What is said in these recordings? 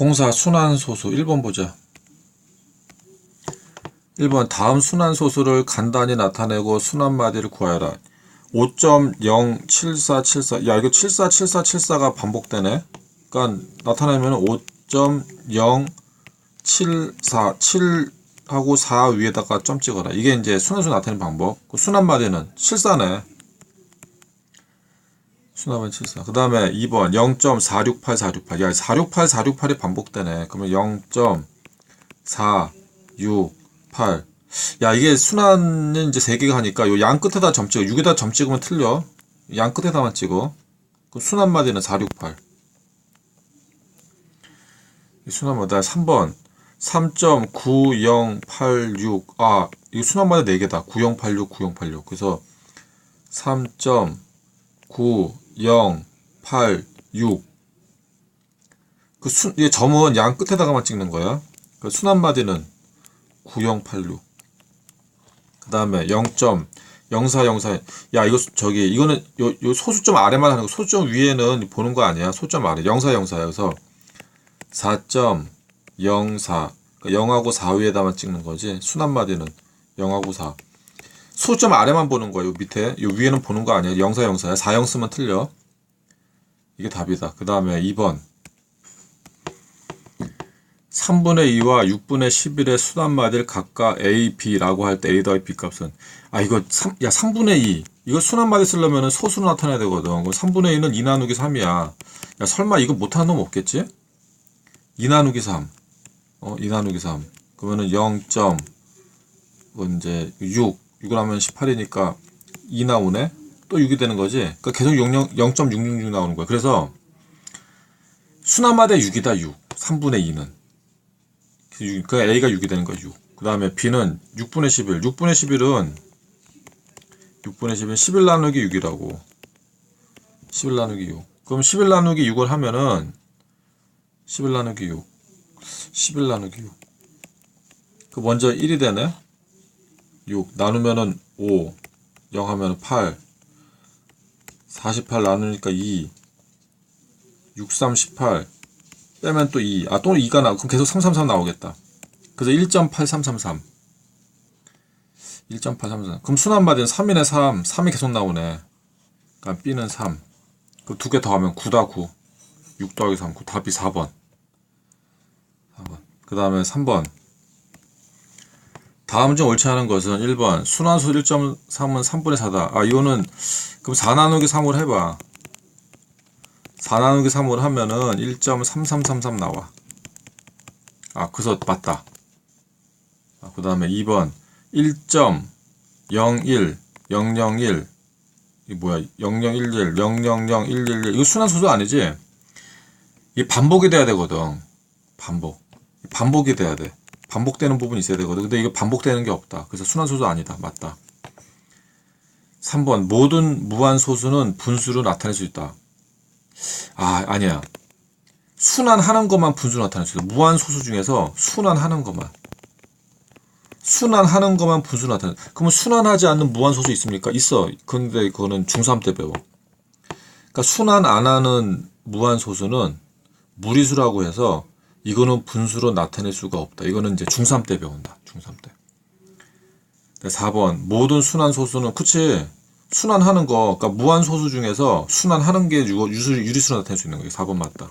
공사 순환소수 1번 보자. 1번 다음 순환소수를 간단히 나타내고 순환마디를 구하여라. 5.07474. 야, 이거 747474가 반복되네. 그러니까 나타내면 5.074 7하고 4 위에다가 점 찍어라. 이게 이제 순환수 나타내는 방법. 그 순환마디는 74네. 순환은 74. 그 다음에 2번 0.468468. 야, 468468이 반복되네. 그러면 0.468. 야, 이게 순환은 이제 3개가 하니까 요 양 끝에다 점 찍어. 6에다 점 찍으면 틀려. 양 끝에다만 찍어. 그럼 순환 마디는 468. 이 순환 마디 3번 3.9086. 아, 이거 순환 마디 4개다. 9086, 9086. 그래서 3.9086. 그 순, 이 점은 양 끝에다가만 찍는 거야. 그 순환마디는 9086. 그 다음에 0.0404. 야, 이거, 수- 저기, 이거는, 요, 요 소수점 아래만 하는 거, 소수점 위에는 보는 거 아니야. 소수점 아래. 0404. 여기서 4.04. 그러니까 0하고 4 위에다만 찍는 거지. 순환마디는 0하고 4. 소수점 아래만 보는 거야. 요 밑에. 요 위에는 보는 거 아니야. 0404야. 40 쓰면 틀려. 이게 답이다. 그 다음에 2번. 3분의 2와 6분의 11의 순환마디를 각각 A, B라고 할 때 A 더하기 B 값은 아 이거 3, 야 3분의 2 이거 순환마디 쓰려면 소수로 나타내야 되거든 그럼 3분의 2는 2 나누기 3이야 야 설마 이거 못하는 놈 없겠지? 2 나누기 3 어, 2 나누기 3 그러면은 0. 뭐 이제 6 6을 하면 18이니까 2 나오네 또 6이 되는 거지 그러니까 계속 0, 0.666 나오는 거야 그래서 순환마디 6이다 6 3분의 2는 그 A가 6이 되는 거야 6. 그 다음에 B는 6분의 11. 6분의 11은 6분의 11은 11 나누기 6이라고. 11 나누기 6. 그럼 11 나누기 6을 하면은 11 나누기 6. 11 나누기 6. 그 먼저 1이 되네. 6 나누면은 5. 0 하면은 8. 48 나누니까 2. 6, 3, 18. 빼면 또 2. 아, 또 2가 나. 그럼 계속 333 나오겠다. 그래서 1.8333. 1.833. 그럼 순환마디는 3이네 3. 3이 계속 나오네. 그러니까 B는 3. 그럼 두 개 더 하면 9다 9. 6 더하기 3. 9. 답이 4번. 4번. 그 다음에 3번. 다음 중 옳지 않은 것은 1번. 순환수 1.3은 3분의 4다. 아, 이거는 그럼 4 나누기 3으로 해봐. 4 나누기 3으로 하면은 1.3333 나와. 아, 그래서 맞다. 아, 그 다음에 2번 1.01 001 이 뭐야 0011 000 111 이거 순환소수 아니지? 이 반복이 돼야 되거든. 반복. 반복이 돼야 돼. 반복되는 부분이 있어야 되거든. 근데 이거 반복되는 게 없다. 그래서 순환소수 아니다. 맞다. 3번 모든 무한소수는 분수로 나타낼 수 있다. 아, 아니야. 순환하는 것만 분수로 나타낼 수 있어. 무한소수 중에서 순환하는 것만. 순환하는 것만 분수로 나타내. 그러면 순환하지 않는 무한소수 있습니까? 있어. 근데 그거는 중3 때 배워. 그러니까 순환 안 하는 무한소수는 무리수라고 해서 이거는 분수로 나타낼 수가 없다. 이거는 이제 중3 때 배운다. 중3 때. 4번. 모든 순환 소수는, 그치. 순환하는 거, 그러니까 무한 소수 중에서 순환하는 게 유리수로 나타낼 수 있는 거예요. 4번 맞다.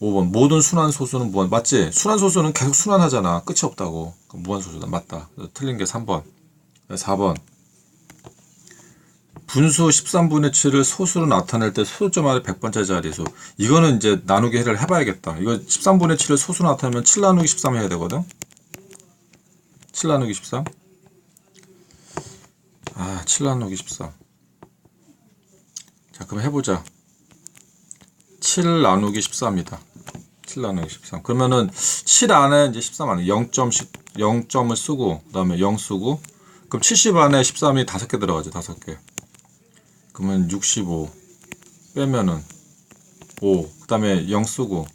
5번. 모든 순환 소수는 무한, 맞지? 순환 소수는 계속 순환하잖아. 끝이 없다고. 그럼 무한 소수다. 맞다. 그래서 틀린 게 3번. 4번. 분수 13분의 7을 소수로 나타낼 때 소수점 아래 100번째 자리수. 이거는 이제 나누기 해를 해봐야겠다. 이거 13분의 7을 소수로 나타내면 7 나누기 13 해야 되거든? 7 나누기 13? 아, 7 나누기 13. 자, 그럼 해보자. 7 나누기 14입니다. 7 나누기 13. 그러면은 7 안에 이제 13 안에 0.10, 0점을 쓰고, 그 다음에 0 쓰고, 그럼 70 안에 13이 5개 들어가죠, 5개. 그러면 65. 빼면은 5. 그 다음에 0 쓰고,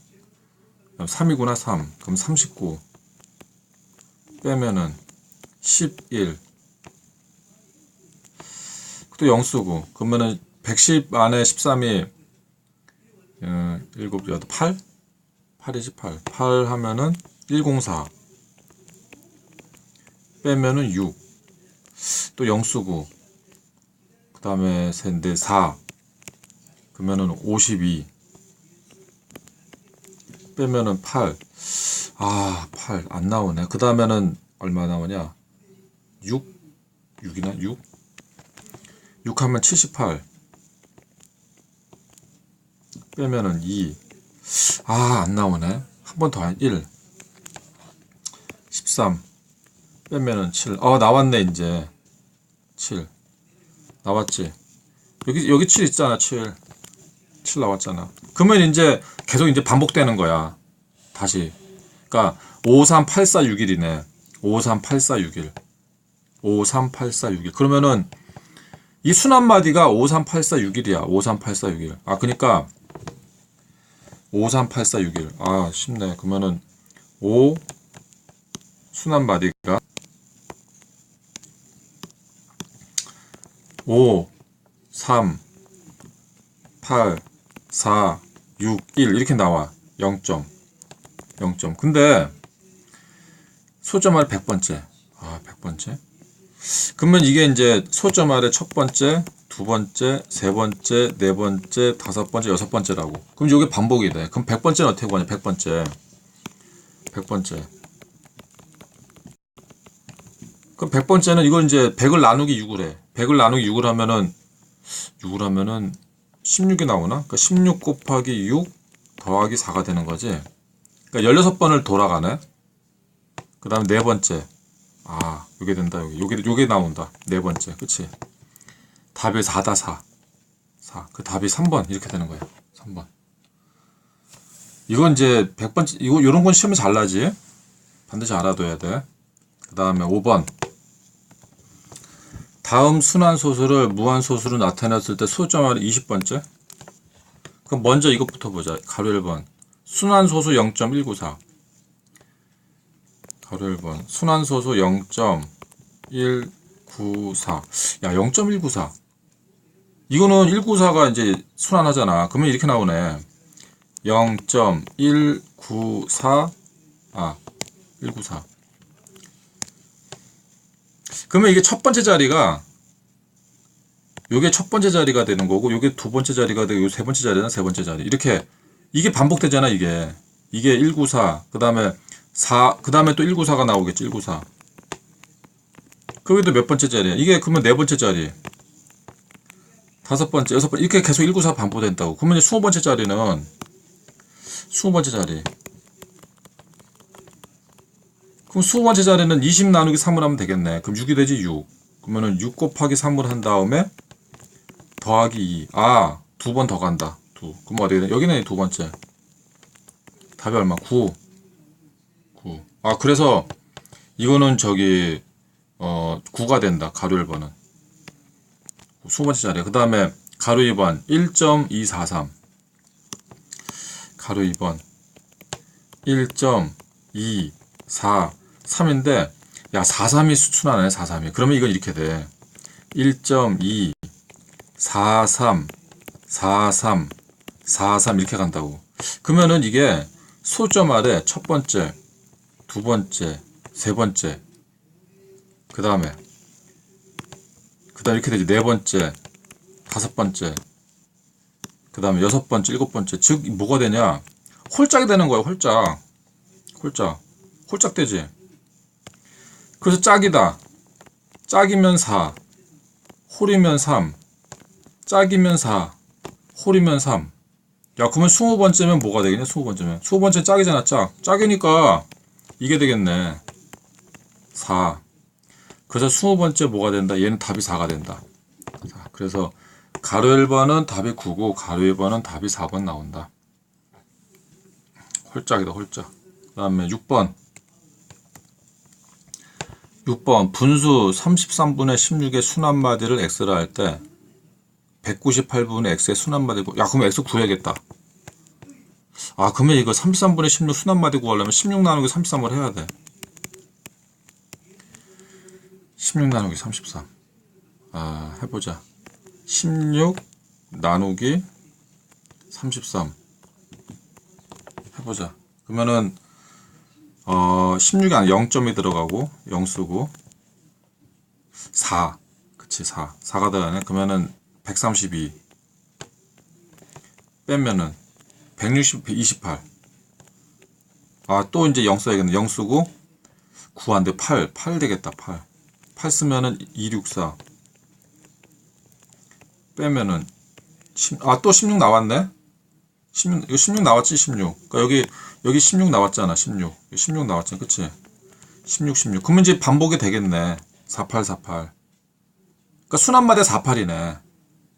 3이구나, 3. 그럼 39. 빼면은 11. 또 0 쓰고 그러면은 110 안에 13이 어, 7, 8? 8이지 8. 8 하면은 104. 빼면은 6. 또 0 쓰고. 그 다음에 셋인데 4. 그러면은 52. 빼면은 8. 아, 8. 안 나오네. 그 다음에는 얼마 나오냐? 6? 6이나? 6? 6 하면 78. 빼면은 2. 아, 안 나오네. 한 번 더, 1. 13. 빼면은 7. 어, 나왔네, 이제. 7. 나왔지. 여기, 여기 7 있잖아, 7. 7 나왔잖아. 그러면 이제 계속 이제 반복되는 거야. 다시. 그러니까 53846이네. 53846일. 53846일. 그러면은 이 순환마디가 53846일이야. 53846일. 아, 그러니까 53846일. 아, 쉽네. 그러면은 5 순환마디가 5 3 8 4 6 1 이렇게 나와. 0점. 0점. 근데 소점 아래 100번째. 아, 100번째. 그러면 이게 이제 소점 아래 첫 번째, 두 번째, 세 번째, 네 번째, 다섯 번째, 여섯 번째라고. 그럼 이게 반복이 돼. 그럼 100번째는 어떻게 구하냐? 100번째. 100번째. 그럼 100번째는 이걸 이제 100을 나누기 6을 해. 100을 나누기 6을 하면은 6을 하면은 16이 나오나? 그러니까 16 곱하기 6 더하기 4가 되는 거지. 그러니까 16번을 돌아가네. 그 다음에 네 번째. 아, 요게 된다, 여기. 요게, 요게 나온다. 네 번째. 그치? 답이 4다, 4. 4. 그 답이 3번. 이렇게 되는 거예요. 3번. 이건 이제 100번째, 이거, 요런 건 시험에 잘 나지? 반드시 알아둬야 돼. 그 다음에 5번. 다음 순환 소수를 무한 소수로 나타냈을 때 소점 아래 20번째? 그럼 먼저 이것부터 보자. 가로 1번. 순환 소수 0.194. 가로 1번. 순환 소수 0.194. 야, 0.194. 이거는 194가 이제 순환하잖아. 그러면 이렇게 나오네. 0.194. 아, 194. 그러면 이게 첫 번째 자리가 요게 첫 번째 자리가 되는 거고 요게 두 번째 자리가 되고 요 세 번째 자리나 세 번째 자리. 이렇게 이게 반복되잖아 이게. 이게 194 그다음에 4 그다음에 또 194가 나오겠지 194 그게 또몇 번째 자리야? 이게 그러면 네 번째 자리. 다섯 번째 여섯 번째 이렇게 계속 194 반복된다고. 그러면 이제 20번째 자리는 20번째 자리 그럼 20번째 자리는 20 나누기 3을 하면 되겠네. 그럼 6이 되지 6. 그러면은 6 곱하기 3을 한 다음에 더하기 2. 아, 두 번 더 간다. 두. 그럼 어디 돼? 여기는 두 번째. 답이 얼마? 9. 9. 아, 그래서 이거는 저기 어 9가 된다. 가로 1번은. 20번째 자리야. 그 다음에 가로 2번 1.243. 가로 2번 1.243 3인데 야 43이 순환하네 43이. 그러면 이건 이렇게 돼. 1.2 43 43 43 이렇게 간다고. 그러면은 이게 소점 아래 첫 번째 두 번째 세 번째 그 다음에 그 다음에 이렇게 되지. 네 번째 다섯 번째 그 다음에 여섯 번째 일곱 번째. 즉 뭐가 되냐? 홀짝이 되는 거야 홀짝. 홀짝. 홀짝 되지 그래서 짝이다. 짝이면 4. 홀이면 3. 짝이면 4. 홀이면 3. 야, 그러면 20번째면 뭐가 되겠냐? 20번째면. 20번째 짝이잖아, 짝. 짝이니까 이게 되겠네. 4. 그래서 20번째 뭐가 된다? 얘는 답이 4가 된다. 자, 그래서 가로 1번은 답이 9고 가로 2번은 답이 4번 나온다. 홀짝이다, 홀짝. 그 다음에 6번. 6번 분수 33분의 16의 순환마디를 x라 할 때 198분의 x의 순환마디고 야 그럼 x 구해야겠다 아 그러면 이거 33분의 16 순환마디 구하려면 16 나누기 33을 해야 돼 16 나누기 33 아, 해보자. 16 나누기 33 해보자. 그러면은 어 16이 아니라 0점이 들어가고 0 쓰고 4 그치 4 4가 들어가네. 그러면은 132 빼면은 160 28 아 또 이제 0 써야겠네. 0 쓰고 9 안돼. 8 8 되겠다 8 8 쓰면은 264 빼면은 아또 16 나왔네 16 이거 16 나왔지 16 그러니까 여기 여기 16 나왔잖아 16 16 나왔잖아 그치? 16 16 그러면 이제 반복이 되겠네. 48 48 그러니까 순환마다 48이네.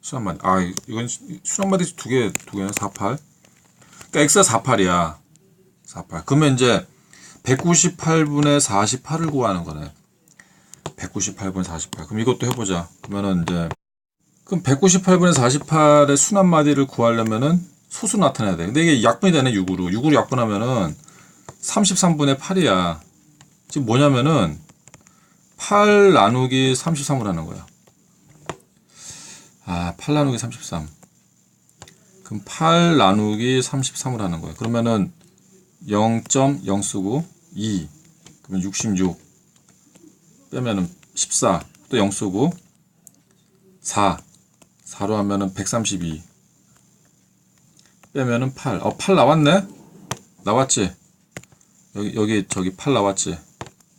순환마디 아 이건 순환마디 두 개 두 개는 48 그러니까 x가 48이야. 48 그러면 이제 198분의 48을 구하는 거네. 198분의 48 그럼 이것도 해보자. 그러면은 이제 그럼 198분의 48의 순환마디를 구하려면은 소수 나타내야 돼 근데 이게 약분이 되네 6으로 6으로 약분하면은 33분의 8이야 지금 뭐냐면은 8 나누기 33을 하는 거야 아, 8 나누기 33. 그럼 8 나누기 33을 하는 거예요. 그러면은 0.0 쓰고 2. 그러면 66. 빼면은 14. 또 0 쓰고 4. 4로 하면은 132. 빼면은 8. 어, 8 나왔네? 나왔지? 여기, 여기, 저기 8 나왔지?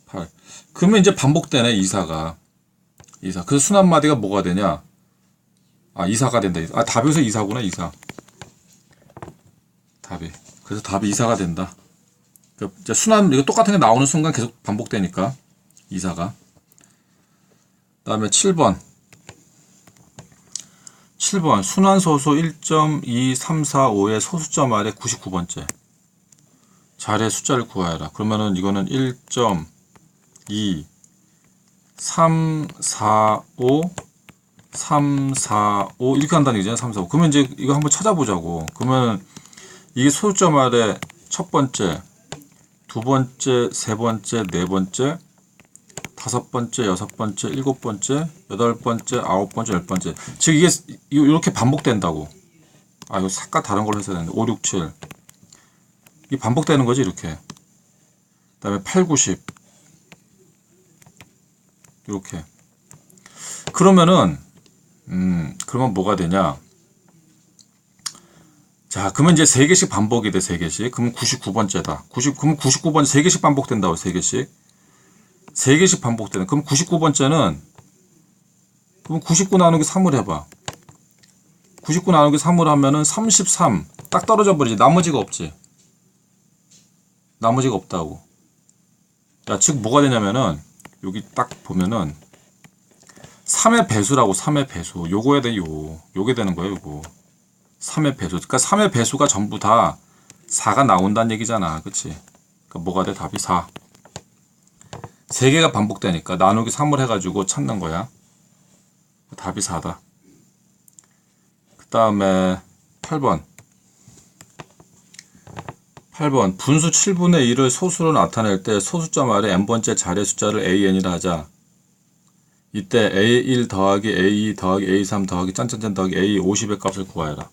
8. 그러면 이제 반복되네, 이사가. 이사. 그래서 순환마디가 뭐가 되냐? 아, 이사가 된다. 아, 답에서 이사구나, 이사. 답이. 그래서 답이 이사가 된다. 그 이제 순환, 이거 똑같은 게 나오는 순간 계속 반복되니까. 이사가. 그 다음에 7번. 7번. 순환소수 1.2345의 소수점 아래 99번째. 자리의 숫자를 구하여라. 그러면은 이거는 1.2, 3, 4, 5, 3, 4, 5 이렇게 한다는 얘기잖아요. 3, 4, 5. 그러면 이제 이거 한번 찾아보자고. 그러면 이게 소수점 아래 첫 번째, 두 번째, 세 번째, 네 번째, 다섯 번째, 여섯 번째, 일곱 번째, 여덟 번째, 아홉 번째, 열 번째. 즉 이게 이렇게 반복된다고. 아 이거 색깔 다른 걸로 했어야 되는데 5, 6, 7. 이게 반복되는 거지 이렇게. 그다음에 8, 9, 10. 이렇게. 그러면은 음, 그러면 뭐가 되냐? 자, 그러면 이제 세 개씩 반복이 돼, 세 개씩. 그러면 99번째다. 90, 그러면 99번, 세 개씩 반복된다고, 세 개씩. 세 개씩 반복되는. 그럼 99번째는, 그럼 99 나누기 3을 해봐. 99 나누기 3을 하면은 33. 딱 떨어져 버리지. 나머지가 없지. 나머지가 없다고. 자, 즉, 뭐가 되냐면은, 여기 딱 보면은, 3의 배수라고 3의 배수 요거에 대해 요 요게 되는 거예요 요거 3의 배수 그러니까 3의 배수가 전부 다 4가 나온다는 얘기잖아 그치 그러니까 뭐가 돼 답이 4 3개가 반복되니까 나누기 3을 해가지고 찾는 거야 답이 4다 그 다음에 8번 8번 분수 7분의 1을 소수로 나타낼 때 소수점 아래 n번째 자리 숫자를 an이라 하자 이때 A1 더하기 A2 더하기 A3 더하기 짠짠짠 더하기 A50의 값을 구하여라.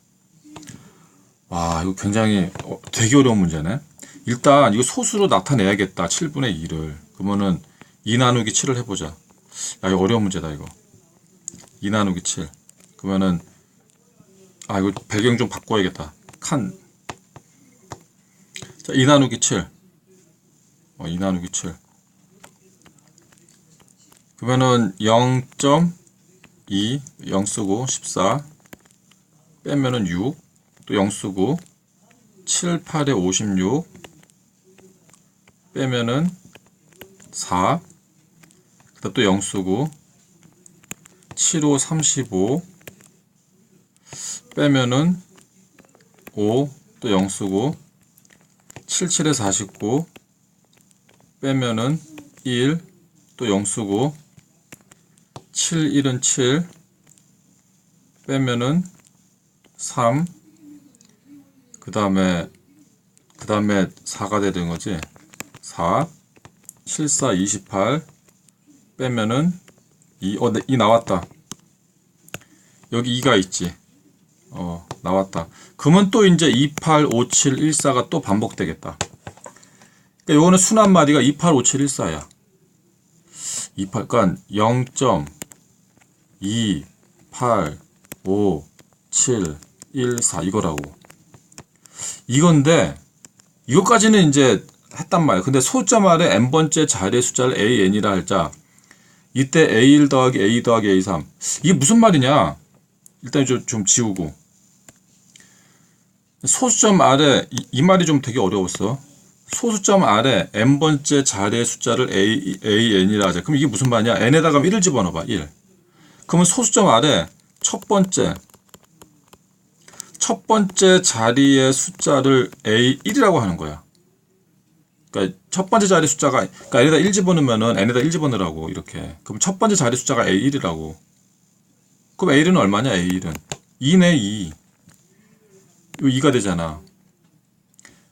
와, 이거 굉장히 어, 되게 어려운 문제네. 일단 이거 소수로 나타내야겠다. 7분의 2를. 그러면은 2 나누기 7을 해보자. 야, 이거 어려운 문제다, 이거. 2 나누기 7. 그러면은, 아, 이거 배경 좀 바꿔야겠다. 칸. 자, 2 나누기 7. 어, 2 나누기 7. 그러면은 0.2 0 쓰고 14 빼면은 6 또 0 쓰고 7 8에 56 빼면은 4 그 다음 또0 쓰고 7 5 35 빼면은 5또0 쓰고 7 7에 49 빼면은 1또0 쓰고 7, 1은 7 빼면은 3 그 다음에 그 다음에 4가 되는 거지? 4 7, 4, 28 빼면은 2, 어, 2 나왔다 여기 2가 있지 어 나왔다 그러면 또 이제 2, 8, 5, 7, 1, 4가 또 반복되겠다 그러니까 요거는 순한 마디가 285714야. 28, 그러니까 0.285714 이거라고. 이건데 이것까지는 이제 했단 말이야. 근데 소점 아래 n번째 자리의 숫자를 an이라 할자 이때 a1 더하기 a 더하기 a3 이게 무슨 말이냐? 일단 좀, 좀 지우고 소수점 아래 이, 이 말이 좀 되게 어려웠어. 소수점 아래 n번째 자리의 숫자를 a, an이라 하자. 그럼 이게 무슨 말이냐? n에다가 1을 집어넣어봐. 1. 그러면 소수점 아래 첫 번째 첫 번째 자리의 숫자를 a1이라고 하는 거야. 그러니까 첫 번째 자리 숫자가 그러니까 n에다 1 집어넣으면은 n에다 1 집어넣으라고 이렇게. 그럼 첫 번째 자리 숫자가 a1이라고. 그럼 a1은 얼마냐? a1은 2네 2. 요 2가 되잖아.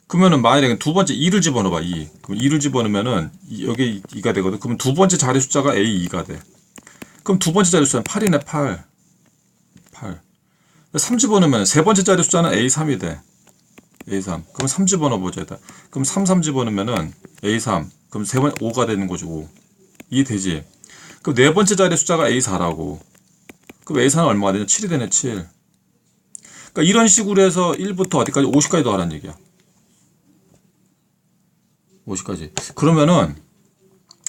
그러면은 만약에 두 번째 2를 집어넣어봐 2. 그럼 2를 집어넣으면은 이- 여기 2가 되거든. 그러면 두 번째 자리 숫자가 a2가 돼. 그럼 두 번째 자리 숫자는 8이네 8. 8. 3 집어넣으면 세 번째 자리 숫자는 a3이 돼. A3. 그럼 3 집어넣어보자. 일단. 그럼 3, 3 집어넣으면은 a3. 그럼 세 번, 5가 되는 거죠, 5. 이해되지? 그럼 네 번째 자리 숫자가 a4라고. 그럼 a4는 얼마가 되냐? 7이 되네, 7. 그러니까 이런 식으로 해서 1부터 어디까지? 50까지 더하라는 얘기야. 50까지. 그러면은,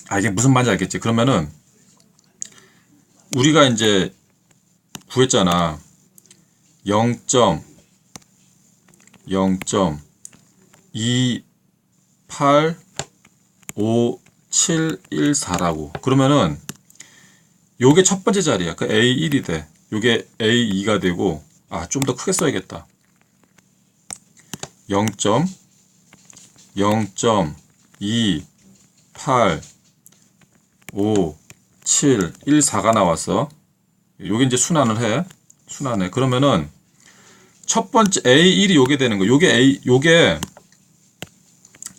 아, 이게 무슨 말인지 알겠지? 그러면은, 우리가 이제 구했잖아. 0. 0.2857114라고. 그러면은 요게 첫 번째 자리야. 그 A1이 돼. 요게 A2가 되고 아, 좀 더 크게 써야겠다. 0. 0.2857114가 나왔어. 요게 이제 순환을 해. 순환해. 그러면은 첫 번째 A1이 요게 되는 거. 요게 A 요게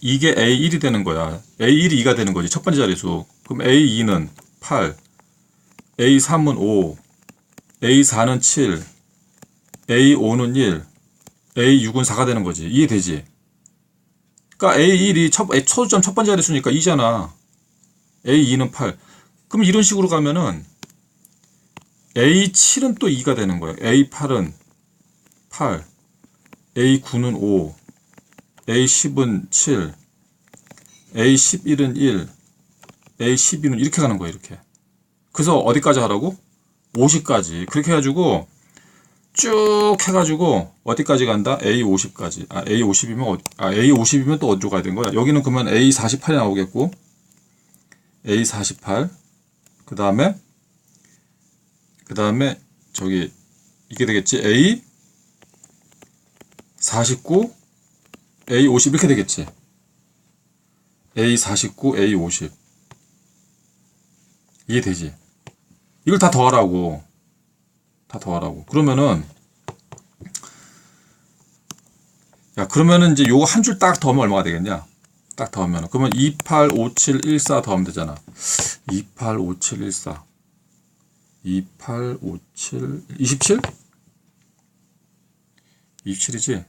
이게 A1이 되는 거야. A1이 2가 되는 거지. 첫 번째 자리수. 그럼 A2는 8, A3은 5, A4는 7, A5는 1, A6은 4가 되는 거지. 이해되지? 그러니까 A1이 첫 초점 첫 번째 자리수니까 2잖아. A2는 8. 그럼 이런 식으로 가면은 A7은 또 2가 되는 거야. A8은 8, A9는 5, A10은 7, A11은 1, A12는 이렇게 가는 거야, 이렇게. 그래서 어디까지 하라고? 50까지. 그렇게 해가지고 쭉 해가지고 어디까지 간다? A50까지. 아, A50이면 어디, 아, A50이면 또 어디로 가야 되는 거야? 여기는 그러면 A48이 나오겠고, A48. 그 다음에, 그 다음에 저기 이게 되겠지? A 49, A 50 이렇게 되겠지. A 49, A 50 이해되지? 이걸 다 더하라고. 다 더하라고. 그러면은 야 그러면은 이제 요거 한 줄 딱 더하면 얼마가 되겠냐? 딱 더하면 그러면 285714 더하면 되잖아. 285714 2857 27? 27이지?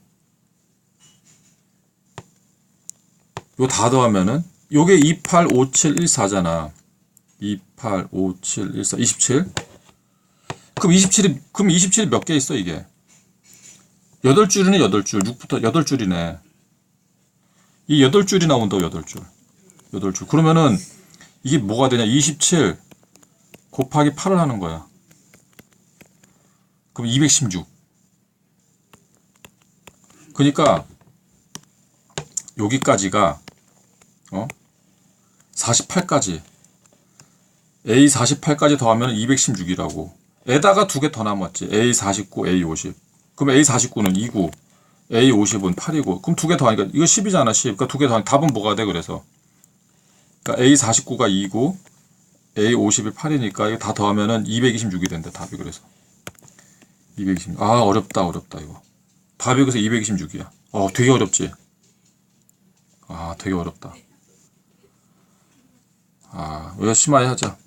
요 다 더하면은 요게 285714잖아. 285714 27. 그럼 27이 그럼 27이 몇 개 있어 이게? 8줄이네 8줄. 6부터 8줄이네. 이 8줄이 나온다고 8줄. 8줄. 그러면은 이게 뭐가 되냐? 27 곱하기 8을 하는 거야. 그럼 216. 그러니까 여기까지가 어? 48까지 A 48까지 더하면 216이라고. 에다가 두 개 더 남았지. A 49, A 50. 그럼 A 49는 2고 A 50은 8이고. 그럼 두 개 더하니까 이거 10이잖아, 10. 그러니까 두 개 더하니까 답은 뭐가 돼? 그래서. 그러니까 A 49가 2고 A 50이 8이니까 이거 다 더하면은 226이 된다. 답이 그래서. 226. 아, 어렵다. 어렵다 이거. 답이 그래서 226이야. 어, 되게 어렵지. 아, 되게 어렵다. 아, 열심히 하자.